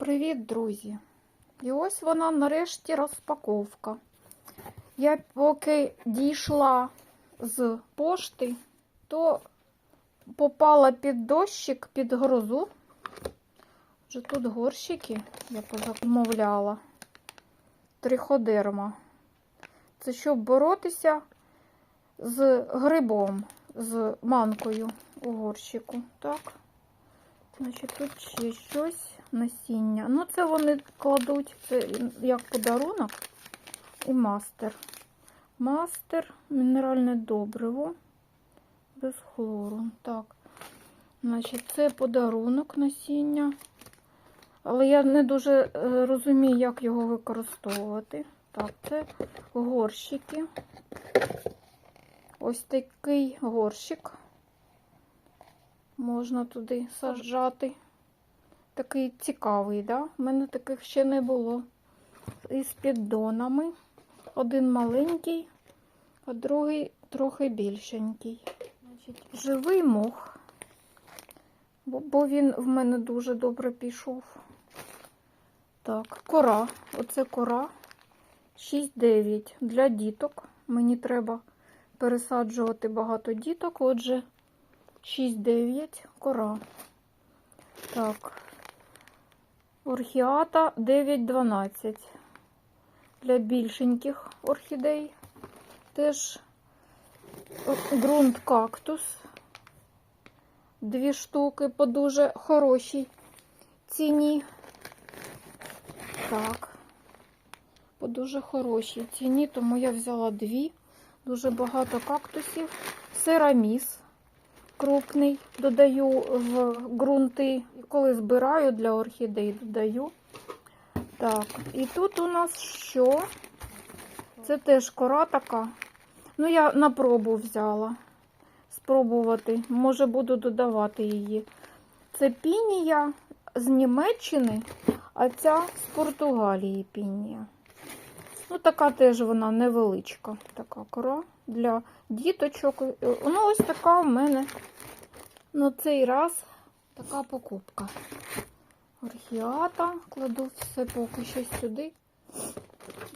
Привіт, друзі! І ось вона нарешті розпаковка. Я поки дійшла з пошти, то попала під дощик, під грозу. Вже тут горщики, я позамовляла. Триходерма. Це щоб боротися з грибом, з манкою у горщику. Так. Значить, тут ще щось насіння. Ну, це вони кладуть це як подарунок. І мастер. Мастер, мінеральне добриво без хлору. Так. Значить, це подарунок насіння. Але я не дуже е, розумію, як його використовувати. Так, це горщики. Ось такий горщик. Можна туди саджати. Такий цікавий, да? У мене таких ще не було. Із піддонами. Один маленький, а другий трохи більшенький. Значить, живий мох, бо, бо він в мене дуже добре пішов. Так, кора. Оце кора 6-9 для діток. Мені треба пересаджувати багато діток, отже. 6-9 кора. Так. Орхіата 9-12. Для більшеньких орхідей. Теж ґрунт кактус. Дві штуки по дуже хорошій ціні. Так. По дуже хорошій ціні, тому я взяла дві. Дуже багато кактусів. Сераміс крупний додаю в ґрунти. Коли збираю для орхідей, додаю. Так, і тут у нас що? Це теж кора така. Ну, я на пробу взяла. Спробувати. Може, буду додавати її. Це пінія з Німеччини, а ця з Португалії пінія. Ну, така теж вона невеличка. Така кора для діточок. Ну, ось така в мене на цей раз така покупка. Орхіата, кладу все поки що сюди.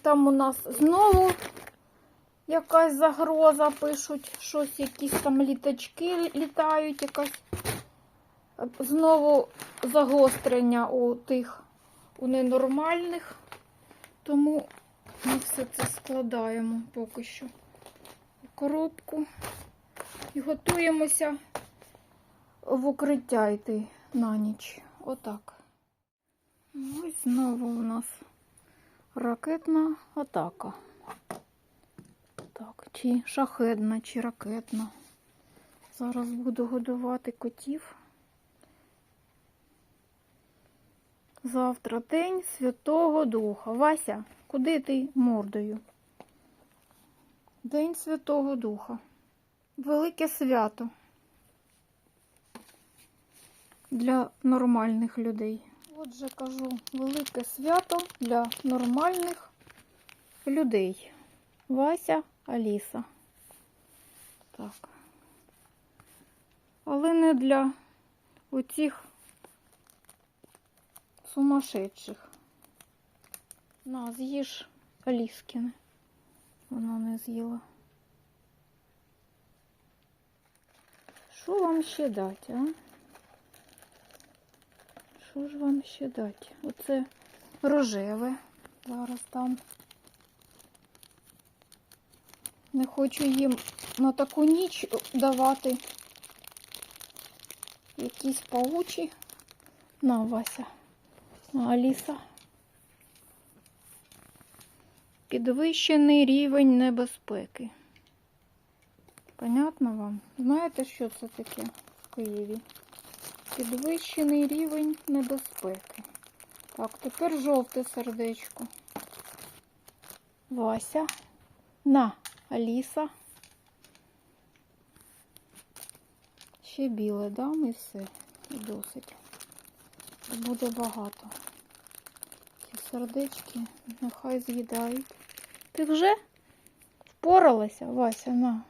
Там у нас знову якась загроза, пишуть, щось, якісь там літачки літають, якась знову загострення у тих, у ненормальних. Тому ми все це складаємо поки що коробку і готуємося в укриття йти на ніч. Отак. Ось знову у нас ракетна атака. Так, чи шахедна, чи ракетна. Зараз буду годувати котів. Завтра день Святого Духа. Вася, куди ти мордою? День Святого Духа. Велике свято для нормальних людей. Отже, кажу, велике свято для нормальних людей. Вася, Аліса. Так. Але не для оцих сумасшедших. На, з'їж Аліскіне. Вона не з'їла. Що вам ще дати, а? Що ж вам ще дати? Оце рожеве. Зараз там. Не хочу їм на таку ніч давати якісь паучі. На, Вася. На, Аліса. Підвищений рівень небезпеки. Понятно вам? Знаєте, що це таке в Києві? Підвищений рівень небезпеки. Так, тепер жовте сердечко. Вася. На, Аліса. Ще біле дам і все. І досить. Буде багато. Сердечки нехай з'їдають. Ти вже впоралася, Вася, на.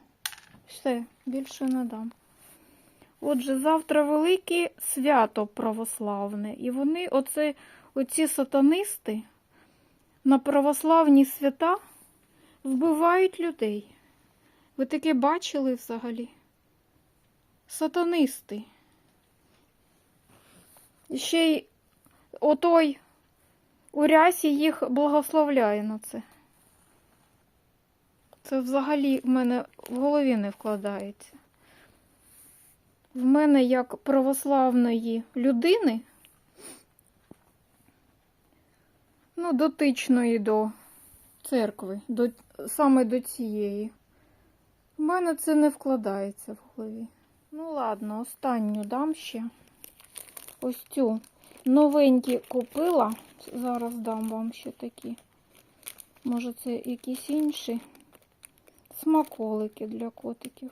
Все, більше не дам. Отже, завтра велике свято православне, і вони, оце, оці сатанисти, на православні свята вбивають людей. Ви таке бачили взагалі? Сатанисти. І ще й отой у рясі їх благословляє на це. Це взагалі в мене в голові не вкладається. В мене як православної людини, ну, дотичної до церкви, до, саме до цієї. В мене це не вкладається в голові. Ну, ладно, останню дам ще. Ось цю новенькі купила. Зараз дам вам ще такі. Може, це якісь інші смаколики для котиків.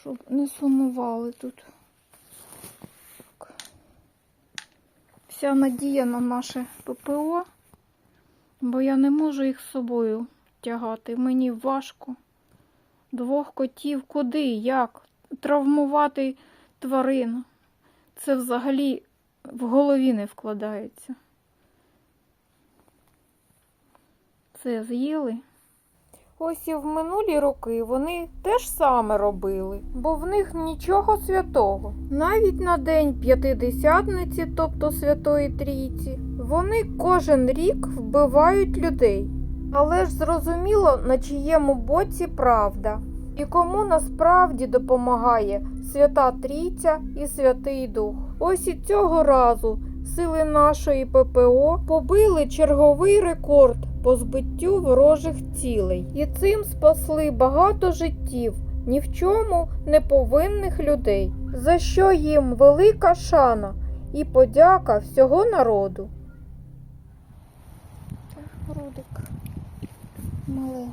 Щоб не сумували тут. Вся надія на наше ППО, бо я не можу їх з собою тягати. Мені важко. Двох котів куди? Як? Травмувати тварин. Це взагалі в голові не вкладається. Це з'їли. Ось і в минулі роки вони теж саме робили, бо в них нічого святого. Навіть на день п'ятидесятниці, тобто Святої Трійці, вони кожен рік вбивають людей. Але ж зрозуміло, на чиєму боці правда. І кому насправді допомагає Свята Трійця і Святий Дух. Ось і цього разу сили нашої ППО побили черговий рекорд по збиттю ворожих цілей. І цим спасли багато життів ні в чому не повинних людей, за що їм велика шана і подяка всього народу. Рудик. Мале.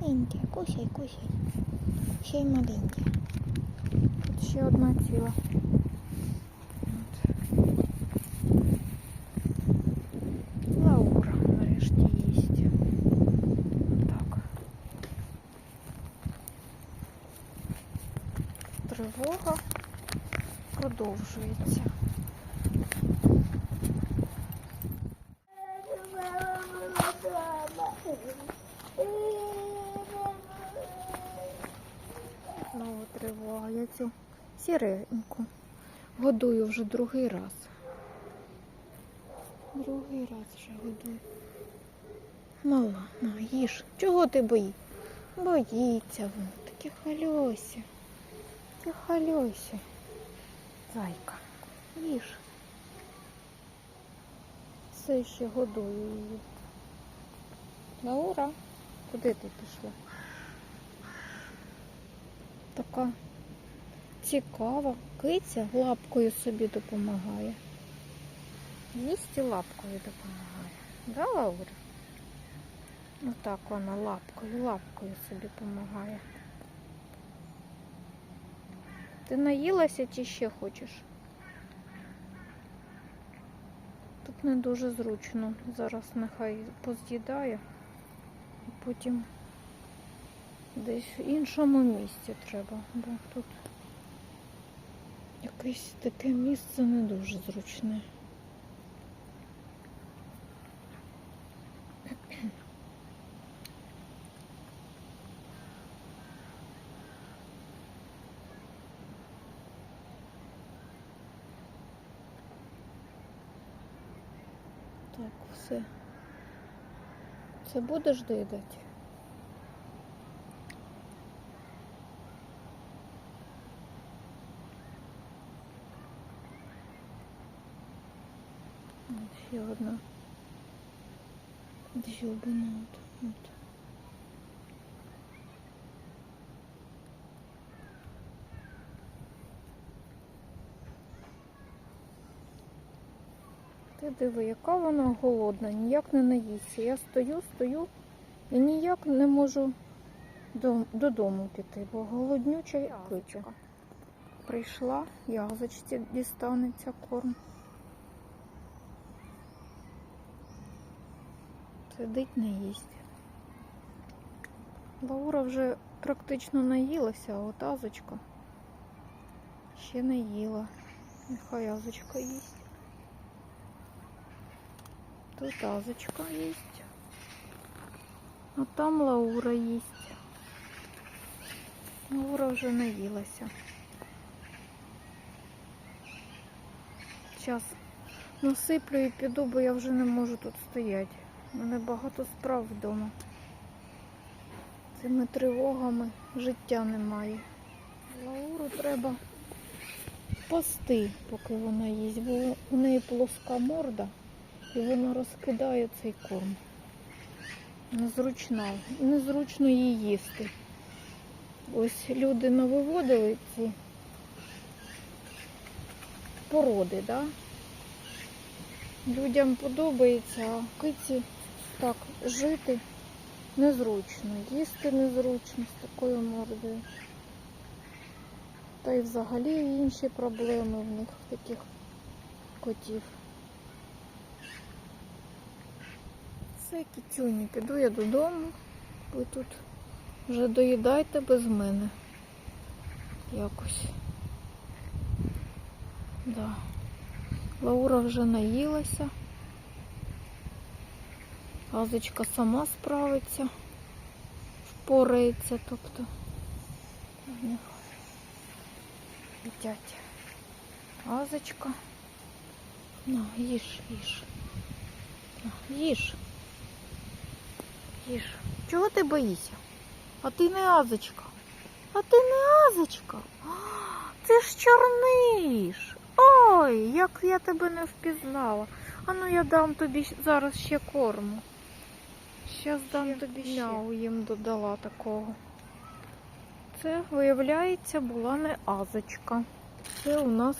Маленьке. Кусяй, кусяй. Ще й маленьке. Тут ще одна ціла. Лаура нарешті їсть. Так. Тривога продовжується. Знову тривога. Я цю сіреньку годую вже другий раз. Другий раз вже годую. Мала, на, їж. Чого ти боїш? Боїться вона. Таке хальося. Таке хальося. Зайка. Їж. Все ще годую її. Лаура, куди ти пішла? Така цікава. Киця лапкою собі допомагає. Їсти лапкою допомагає. Да, Лаура? Отак вона лапкою, лапкою собі допомагає. Ти наїлася чи ще хочеш? Тут не дуже зручно. Зараз нехай поз'їдає і потім десь в іншому місці треба, бо тут якесь таке місце не дуже зручне. Так, все. Це будеш доїдати? Ще одна дзюбина. От, от. Диви, яка вона голодна, ніяк не наїсться. Я стою, стою і ніяк не можу додому піти, бо голоднюча киця. Прийшла, язочці дістанеться корм. Сидить, не їсть. Лаура вже практично наїлася, а от азочка ще не їла. Нехай азочка їсть. Тут азочка їсть. А там Лаура їсть. Лаура вже наїлася. Час насиплю і піду, бо я вже не можу тут стояти. У мене багато справ вдома. Цими тривогами життя немає. Лауру треба пасти, поки вона їсть, бо у неї плоска морда і вона розкидає цей корм. Незручна, незручно її їсти. Ось люди навиводили ці породи, да? Людям подобається, а киці так жити незручно, їсти незручно з такою мордою. Та й взагалі інші проблеми в них таких котів. Все, кітюні, піду я додому. Ви тут вже доїдайте без мене. Якось. Да. Лаура вже наїлася. Азочка сама справиться, впорається, тобто. Їдять. Азочка. На, їж, їж. На, їж. Їж. Чого ти боїшся? А ти не азочка. А ти не азочка. А, Це ж чорниш. Ой, як я тебе не впізнала. А ну я дам тобі зараз ще корму. Щас дам тобі ще. Мяу їм додала такого. Це, виявляється, була не азочка. Це у нас.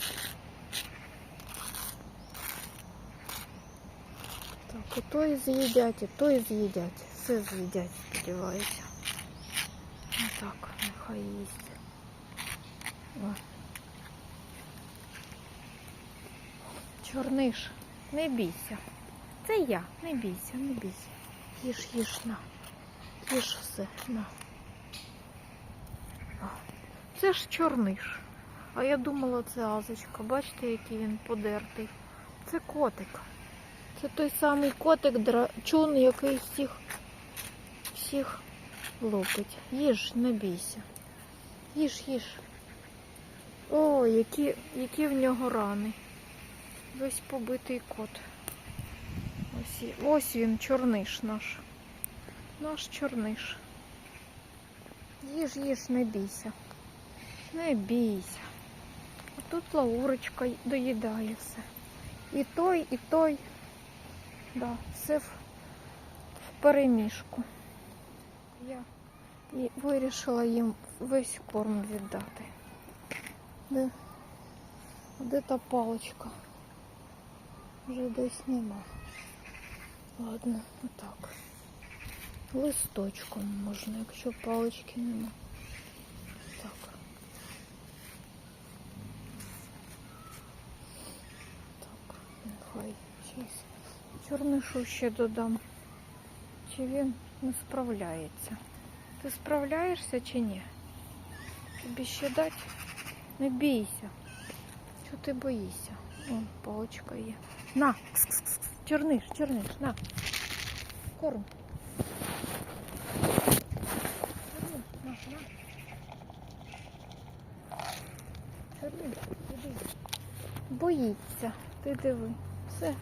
Так, і то і з'їдять, і то і з'їдять. Все з'їдять, сподіваюся. Отак, нехай їсть. О. Чорниш, не бійся. Це я, не бійся, не бійся. Їж, їж, на. Їж все, на. О, Це ж чорниш. А я думала, це азочка. Бачите, який він подертий. Це котик. Це той самий котик драчун, який всіх, всіх лупить. Їж, не бійся. Їж, їж. О, які, які в нього рани. Весь побитий кот. Ось, ось він, чорниш наш. Наш чорниш. Їж, їж, не бійся. Не бійся. А тут Лаурочка доїдає все. І той, і той. Да, все в, в перемішку. Я і вирішила їм весь корм віддати. Де, де та паличка? Вже десь нема. Ладно, отак. Листочком можна, якщо палички нема. Так. Так, нехай зараз. Чорнишу ще додам. Чи він Не справляється? Ти справляєшся чи ні? Тобі ще дати? Не бійся. Чого ти боїшся? О, паличка є. На! Кс-кс-кс. Чорниш, чорниш, на. Корм. Чорниш, на. Боїться. Ти диви. Все.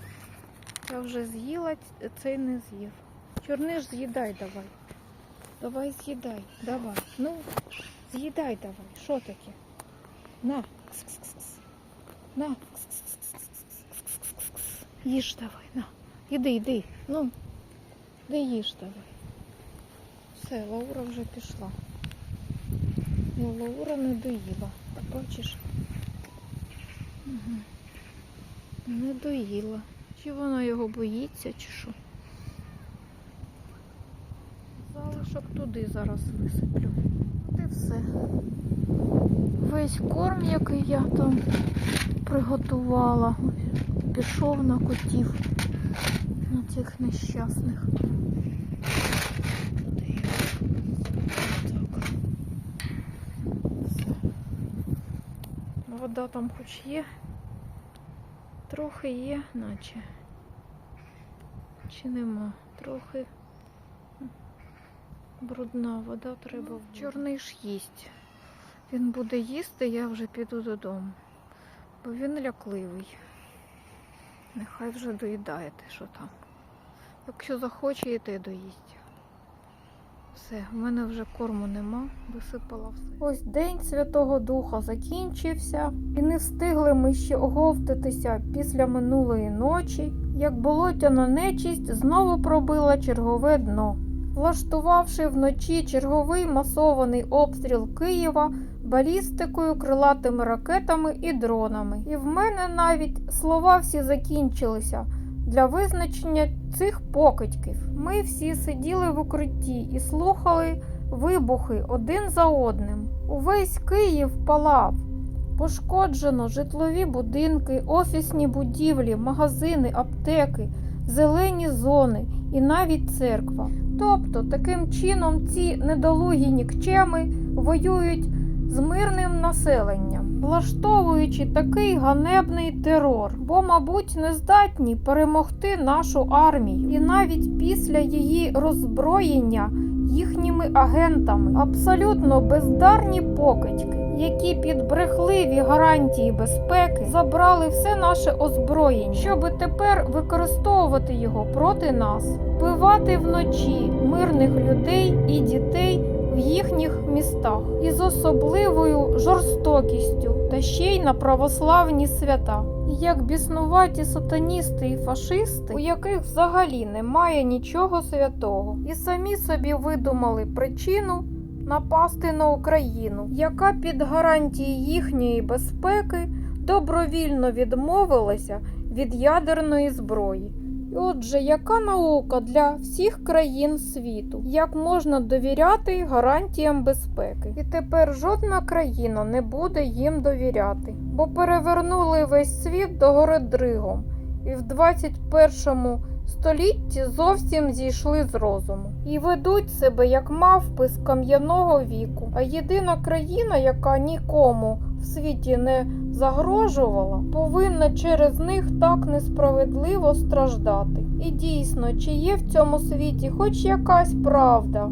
Я вже з'їла, цей не з'їв. Чорниш, з'їдай давай. Давай з'їдай, давай. Ну, з'їдай давай. Що таке? На. Кс-кс-кс-кс. На. Кс-кс-кс-кс-кс-кс-кс-кс. Їж давай, на. Іди, йди. Ну, де їж давай. Все, Лаура вже пішла. Ну, Лаура не доїла. Так бачиш? Угу. Не доїла. Чи вона його боїться, чи що? Залишок туди зараз висиплю. От і все. Весь корм, який я там приготувала, пішов на котів, на цих нещасних. Вода там хоч є. Трохи є, наче. Чи нема? Трохи брудна вода треба. Чорний ж їсть. Він буде їсти, я вже піду додому. Бо він лякливий. Нехай вже доїдає те, що там. Якщо захоче, і те доїсть. Все, в мене вже корму нема, висипала все. Ось день Святого Духа закінчився, і не встигли ми ще оговтатися після минулої ночі, як болотяна нечисть знову пробила чергове дно, влаштувавши вночі черговий масований обстріл Києва балістикою, крилатими ракетами і дронами. І в мене навіть слова всі закінчилися для визначення цих покидьків. Ми всі сиділи в укритті і слухали вибухи один за одним. Увесь Київ палав. Пошкоджено житлові будинки, офісні будівлі, магазини, аптеки, зелені зони і навіть церква. Тобто, таким чином ці недолугі нікчеми воюють з мирним населенням, влаштовуючи такий ганебний терор, бо, мабуть, не здатні перемогти нашу армію, і навіть після її роззброєння їхніми агентами абсолютно бездарні покидьки, які під брехливі гарантії безпеки забрали все наше озброєння, щоби тепер використовувати його проти нас, вбивати вночі мирних людей і дітей в їхніх містах із особливою жорстокістю та ще й на православні свята. Як біснуваті сатаністи і фашисти, у яких взагалі немає нічого святого, і самі собі видумали причину напасти на Україну, яка під гарантії їхньої безпеки добровільно відмовилася від ядерної зброї. Отже, яка наука для всіх країн світу? Як можна довіряти гарантіям безпеки? І тепер жодна країна не буде їм довіряти, бо перевернули весь світ до гори дригом, і в 21 столітті зовсім зійшли з розуму і ведуть себе як мавпи з кам'яного віку. А єдина країна, яка нікому в світі не загрожувала, повинна через них так несправедливо страждати. І дійсно, чи є в цьому світі хоч якась правда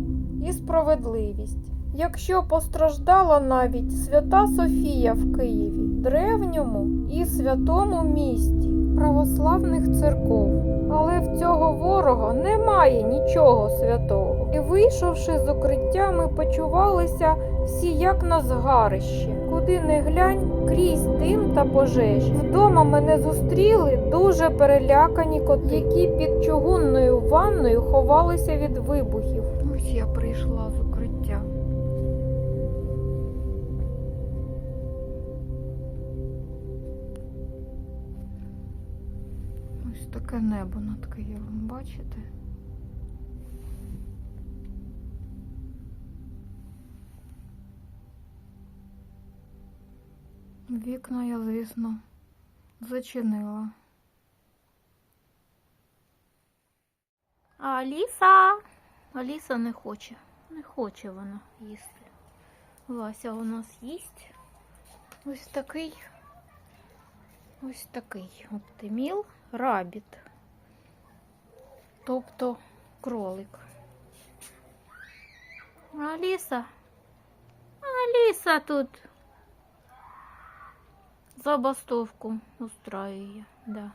і справедливість? Якщо постраждала навіть свята Софія в Києві, древньому і святому місті православних церков, але в цього ворога немає нічого святого. І вийшовши з укриття, ми почувалися всі як на згарище. Куди не глянь, крізь дим та пожежі. Вдома мене зустріли дуже перелякані коти, які під чугунною ванною ховалися від вибухів. Ось я прийшла з укриття. Ось таке небо над Києвом, бачите? Вікна я, звісно, зачинила. Аліса? Аліса не хоче. Не хоче вона їсти. Вася у нас їсть. Ось такий. Ось такий оптиміл рабіт. Тобто кролик. Аліса. Аліса тут забастовку устраює, да.